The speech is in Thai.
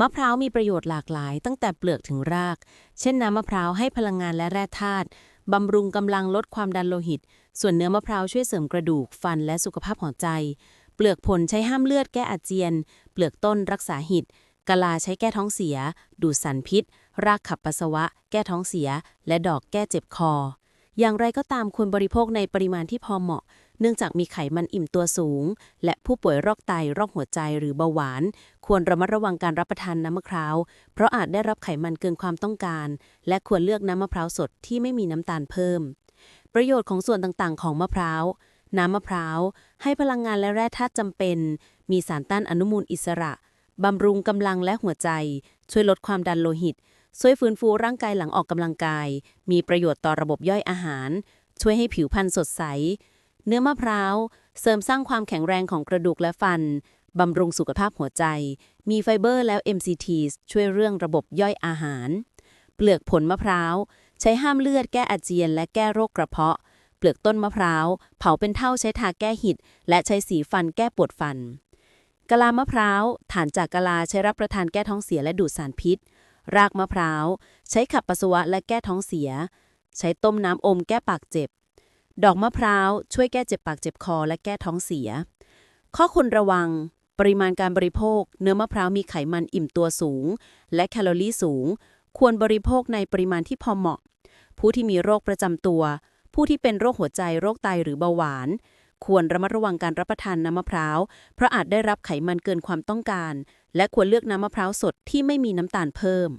มะพร้าวมีประโยชน์หลากหลาย ตั้งแต่เปลือกถึงราก เช่นน้ำมะพร้าวให้พลังงานและแร่ธาตุบำรุงกำลังลดความดันโลหิต ส่วนเนื้อมะพร้าวช่วยเสริมกระดูก ฟันและสุขภาพหัวใจ เปลือกผลใช้ห้ามเลือดแก้อาเจียน เปลือกต้นรักษาหิตกะลาใช้แก้ท้องเสีย ดูดสารพิษ รากขับปัสสาวะ แก้ท้องเสีย และดอกแก้เจ็บคอ อย่างไรก็ตามควรบริโภคในปริมาณที่พอเหมาะ เนื่องจากมีไขมันอิ่มตัวสูง และผู้ป่วยโรคไตโรคหัวใจหรือเบาหวาน ควรระมัดระวังการรับประทานน้ำมะพร้าว เพราะอาจได้รับไขมันเกินความต้องการ และควรเลือกน้ำมะพร้าวสดที่ไม่มีน้ำตาลเพิ่ม ประโยชน์ของส่วนต่างๆ ของมะพร้าวน้ำมะพร้าว ให้พลังงานและแร่ธาตุจำเป็น มีสารต้านอนุมูลอิสระบำรุงกำลังและหัวใจ ช่วยลดความดันโลหิต ช่วยฟื้นฟูร่างกายหลังออกกำลังกาย มีประโยชน์ต่อระบบย่อยอาหาร ช่วยให้ผิวพรรณสดใส เนื้อมะพร้าว เสริมสร้างความแข็งแรงของกระดูกและฟัน บำรุงสุขภาพหัวใจ มีไฟเบอร์แล้ว MCT ช่วยเรื่องระบบย่อยอาหาร เปลือกผลมะพร้าว ใช้ห้ามเลือดแก้อาเจียน และแก้โรคกระเพาะ เปลือกต้นมะพร้าว เผาเป็นเท่าใช้ทาแก้หิด และใช้สีฟันแก้ปวดฟันกะลามะพร้าว ฐานจากกะลาใช้รับประทานแก้ท้องเสียและดูดสารพิษ รากมะพร้าว ใช้ขับปัสสาวะและแก้ท้องเสีย ใช้ต้มน้ำอมแก้ปากเจ็บ ดอกมะพร้าว ช่วยแก้เจ็บปากเจ็บคอและแก้ท้องเสีย ข้อควรระวัง ปริมาณการบริโภค เนื้อมะพร้าวมีไขมันอิ่มตัวสูง และแคลอรี่สูง ควรบริโภคในปริมาณที่พอเหมาะ ผู้ที่มีโรคประจำตัว ผู้ที่เป็นโรคหัวใจโรคไตหรือเบาหวาน ควรระมัดระวังการรับประทานน้ำมะพร้าว เพราะอาจได้รับไขมันเกินความต้องการ และควรเลือกน้ำมะพร้าวสดที่ไม่มีน้ำตาลเพิ่ม